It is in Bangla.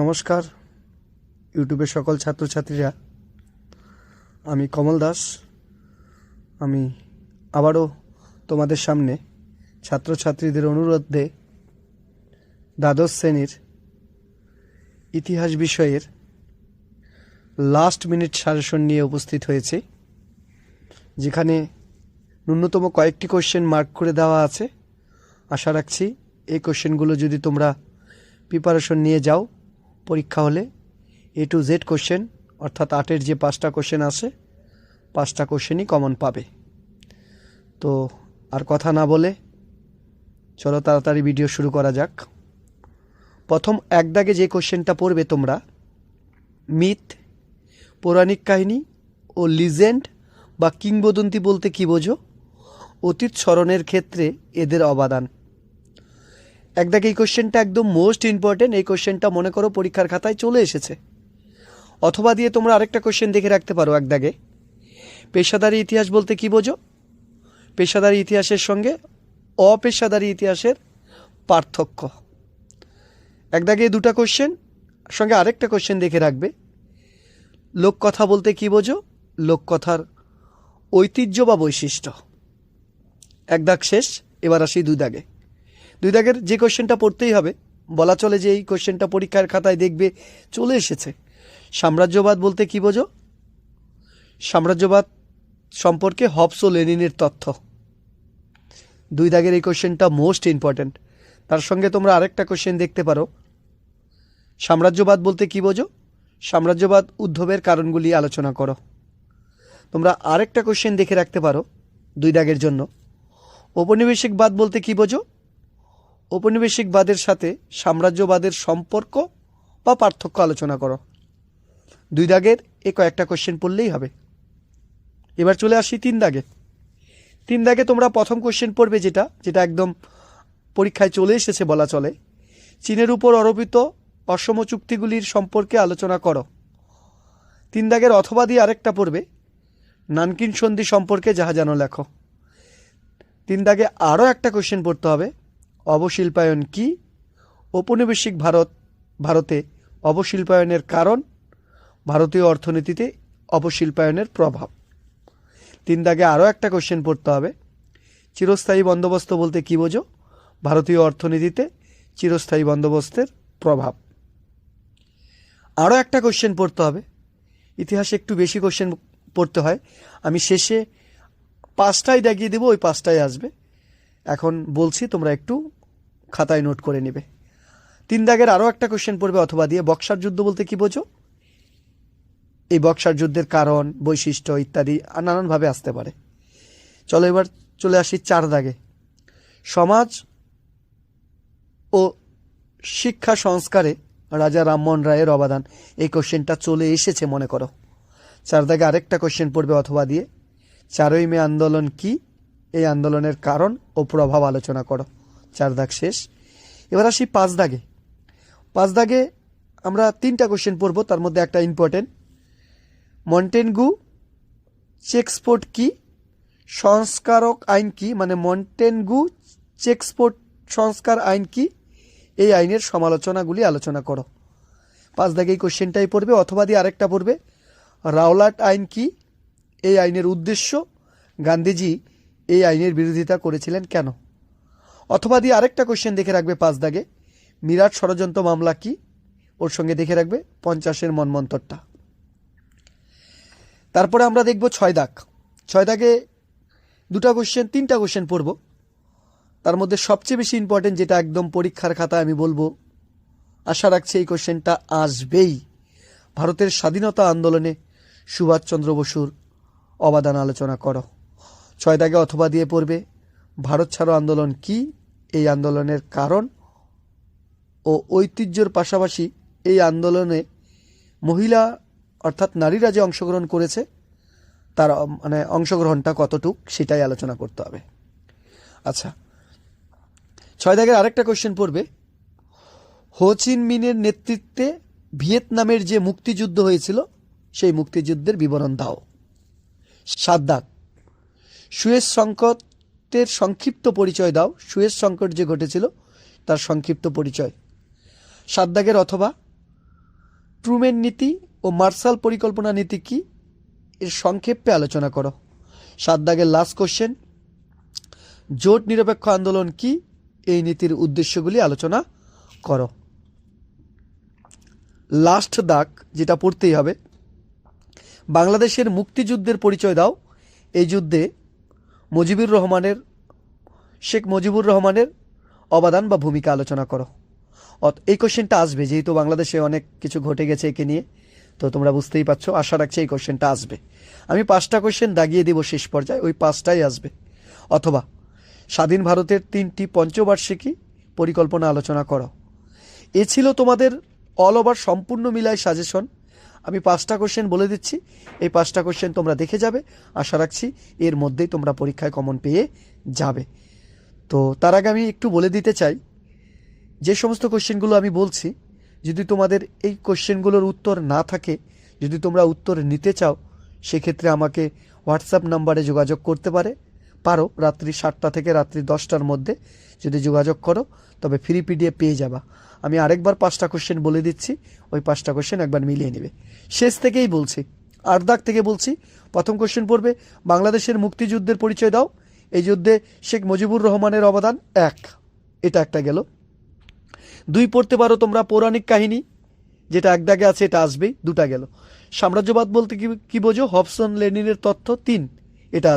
নমস্কার। ইউটিউবের সকল ছাত্রছাত্রীরা, আমি কমল দাস। আমি আবারও তোমাদের সামনে ছাত্রছাত্রীদের অনুরোধে দ্বাদশ শ্রেণির ইতিহাস বিষয়ের লাস্ট মিনিট সাজেশন নিয়ে উপস্থিত হয়েছে, যেখানে ন্যূনতম কয়েকটি কোশ্চেন মার্ক করে দেওয়া আছে। আশা রাখছি এই কোশ্চেনগুলো যদি তোমরা প্রিপারেশন নিয়ে যাও পরীক্ষা হলে এ টু জেড কোশ্চেন অর্থাৎ আটের যে পাঁচটা কোশ্চেন আছে, পাঁচটা কোশ্চেনই কমন পাবে। তো আর কথা না বলে, চলো তাড়াতাড়ি ভিডিও শুরু করা যাক। প্রথম এক দাগে যে কোশ্চেনটা পড়বে তোমরা মিথ পৌরাণিক কাহিনী ও লিজেন্ড বা কিংবদন্তি বলতে কী বোঝো? অতীত স্মরণের ক্ষেত্রে এদের অবদান। এক দাগে এই কোশ্চেনটা একদম মোস্ট ইম্পর্টেন্ট এই কোশ্চেনটা মনে করো পরীক্ষার খাতায় চলে এসেছে। অথবা দিয়ে তোমরা আরেকটা কোশ্চেন দেখে রাখতে পারো এক দাগে পেশাদারি ইতিহাস বলতে কী বোঝো? পেশাদারি ইতিহাসের সঙ্গে অপেশাদারি ইতিহাসের পার্থক্য। এক দাগে দুটা কোশ্চেন, সঙ্গে আরেকটা কোশ্চেন দেখে রাখবে। লোককথা বলতে কী বোঝো? লোককথার ঐতিহ্য বা বৈশিষ্ট্য। এক দাগ শেষ, এবার আসি দুই দাগে দুই দাগের যে কোশ্চেনটা পড়তেই হবে, বলা চলে যে এই কোশ্চেনটা পরীক্ষার খাতায় দেখবে চলে এসেছে। সাম্রাজ্যবাদ বলতে কী বোঝো? সাম্রাজ্যবাদ সম্পর্কে হবস ও লেনিনের তথ্য। দুই দাগের এই কোশ্চেনটা মোস্ট ইম্পর্ট্যান্ট। তার সঙ্গে তোমরা আরেকটা কোশ্চেন দেখতে পারো। সাম্রাজ্যবাদ বলতে কী বোঝো? সাম্রাজ্যবাদ উদ্ভবের কারণগুলি আলোচনা করো। তোমরা আরেকটা কোশ্চেন দেখে রাখতে পারো দুই দাগের জন্য। ঔপনিবেশিকবাদ বলতে কী বোঝো? ঔপনিবেশিকবাদের সাথে সাম্রাজ্যবাদের সম্পর্ক বা পার্থক্য আলোচনা করো। দুই দাগের এ কয়েকটা কোশ্চেন পড়লেই হবে। এবার চলে আসি তিন দাগে। তিন দাগে তোমরা প্রথম কোশ্চেন পড়বে যেটা যেটা একদম পরীক্ষায় চলে এসেছে বলা চলে। চীনের উপর আরোপিত অসম চুক্তিগুলির সম্পর্কে আলোচনা করো। তিন দাগের অথবা দিয়ে আরেকটা পড়বে, নানকিন সন্ধি সম্পর্কে যাহা যেন লেখো। তিন দাগে আরও একটা কোশ্চেন পড়তে হবে। অবশিল্পায়ন কি? ঔপনিবেশিক ভারত, ভারতে অবশিল্পায়নের কারণ, ভারতীয় অর্থনীতিতে অবশিল্পায়নের প্রভাব। তিন দাগে আরও একটা কোশ্চেন পড়তে হবে। চিরস্থায়ী বন্দোবস্ত বলতে কী বোঝো? ভারতীয় অর্থনীতিতে চিরস্থায়ী বন্দোবস্তের প্রভাব। আরও একটা কোশ্চেন পড়তে হবে। ইতিহাসে একটু বেশি কোশ্চেন পড়তে হয়। আমি শেষে পাঁচটাই দেখিয়ে দেবো, ওই পাঁচটাই আসবে। এখন বলছি তোমরা একটু খাতায় নোট করে নেবে। তিন দাগের আরও একটা কোশ্চেন পড়বে, অথবা দিয়ে বক্সার যুদ্ধ বলতে কি বোঝো? এই বক্সার যুদ্ধের কারণ, বৈশিষ্ট্য ইত্যাদি নানানভাবে আসতে পারে। চলো এবার চলে আসি চার দাগে। সমাজ ও শিক্ষা সংস্কারে রাজা রামমোহন রায়ের অবদান। এই কোশ্চেনটা চলে এসেছে, মনে করো। চার দাগে আরেকটা কোশ্চেন পড়বে, অথবা দিয়ে, চারই মে আন্দোলন কি? এই আন্দোলনের কারণ ও প্রভাব আলোচনা করো। চার দাগ শেষ। এবার আসি পাঁচ দাগে। পাঁচ দাগে আমরা তিনটা কোশ্চেন পড়ব, তার মধ্যে একটা ইম্পর্টেন্ট মন্টেনগু চেকস্পোর্ট কি? সংস্কারক আইন কি? মানে মন্টেনগু চেকস্পোর্ট সংস্কার আইন কি? এই আইনের সমালোচনাগুলি আলোচনা করো। পাঁচ দাগে এই কোশ্চেনটাই পড়বে, অথবা দিয়ে আরেকটা পড়বে। রাওলাট আইন কি? এই আইনের উদ্দেশ্য। গান্ধীজি এই আইনের বিরোধিতা করেছিলেন কেন? অথবা দিয়ে আরেকটা কোশ্চেন দেখে রাখবে পাঁচ দাগে। মিরাট ষড়যন্ত্র মামলা কি? ওর সঙ্গে দেখে রাখবে পঞ্চাশের মনমন্তরটা। তারপরে আমরা দেখব ছয় দাগ। ছয় দাগে দুটা কোশ্চেন তিনটা কোশ্চেন পড়ব। তার মধ্যে সবচেয়ে বেশি ইম্পর্টেন্ট যেটা একদম পরীক্ষার খাতায় আমি বলব, আশা রাখছি এই কোশ্চেনটা আসবেই। ভারতের স্বাধীনতা আন্দোলনে সুভাষচন্দ্র বসুর অবদান আলোচনা করো। ছয় দাগে অথবা দিয়ে পড়বে, ভারত ছাড়ো আন্দোলন কি? এই আন্দোলনের কারণ ও ঐতিহ্যর পাশাপাশি এই আন্দোলনে মহিলা, অর্থাৎ নারীরা যে অংশগ্রহণ করেছে, তার মানে অংশগ্রহণটা কতটুক সেটাই আলোচনা করতে হবে। আচ্ছা ছয় দাগের আরেকটা কোশ্চেন পড়বে। হোচিন মিনের নেতৃত্বে ভিয়েতনামের যে মুক্তিযুদ্ধ হয়েছিল, সেই মুক্তিযুদ্ধের বিবরণ দাও। সাত দাগ। সুয়েজ সংকটের সংক্ষিপ্ত পরিচয় দাও। সুয়েজ সংকট যে ঘটেছিল, তার সংক্ষিপ্ত পরিচয়। সাত দাগের অথবা। ট্রুমেন নীতি ও মার্শাল পরিকল্পনা নীতি কি, এর সংক্ষেপে আলোচনা করো। সাত দাগের লাস্ট কোশ্চেন জোট নিরপেক্ষ আন্দোলন কি, এই নীতির উদ্দেশ্যগুলি আলোচনা করো। লাস্ট দাগ, যেটা পড়তেই হবে, বাংলাদেশের মুক্তিযুদ্ধের পরিচয় দাও। এই যুদ্ধে মুজিবুর রহমানের, শেখ মুজিবুর রহমানের অবদান বা ভূমিকা আলোচনা করো। অত- এই কোশ্চেনটা আসবে, যেহেতু বাংলাদেশে অনেক কিছু ঘটে গেছে একে নিয়ে, তো তোমরা বুঝতেই পারছ, আশা রাখছি এই কোশ্চেনটা আসবে। আমি পাঁচটা কোশ্চেন দাগিয়ে দিব শেষ পর্যায়ে, ওই পাঁচটাই আসবে। অথবা, স্বাধীন ভারতের তিনটি পঞ্চবার্ষিকী পরিকল্পনা আলোচনা করো। এ ছিল তোমাদের অল ওভার সম্পূর্ণ মিলায় সাজেশন আমি পাঁচটা কোশ্চেন বলে দিচ্ছি। এই পাঁচটা কোশ্চেন তোমরা দেখে যাবে। আশা রাখছি এর মধ্যেই তোমরা পরীক্ষায় কমন পেয়ে যাবে। তো তার আগে আমি একটু বলে দিতে চাই, যে সমস্ত কোশ্চেনগুলো আমি বলছি, যদি তোমাদের এই কোশ্চেনগুলোর উত্তর না থাকে, যদি তোমরা উত্তর নিতে চাও, সেক্ষেত্রে আমাকে হোয়াটসঅ্যাপ নাম্বারে যোগাযোগ করতে পারে। পারো, রাত্রি সাতটা থেকে রাত্রি দশটার মধ্যে যদি যোগাযোগ করো, তবে ফ্রি পিডিএফ পেয়ে যাবা। আমি আরেকবার পাঁচটা কোশ্চেন বলে দিচ্ছি, ওই পাঁচটা কোশ্চেন একবার মিলিয়ে নেবে। শেষ থেকেই বলছি আট দাগ থেকে বলছি, প্রথম কোশ্চেন পড়বে, বাংলাদেশের মুক্তিযুদ্ধের পরিচয় দাও। এই যুদ্ধে শেখ মুজিবুর রহমানের অবদান এক, এটা একটা গেল। দুই, পড়তে পারো তোমরা পৌরাণিক কাহিনী, যেটা এক দাগে আছে, এটা আসবেই, দুটা গেল। সাম্রাজ্যবাদ বলতে কি কি বোঝো? হবসন, লেনিনের তথ্য, তিন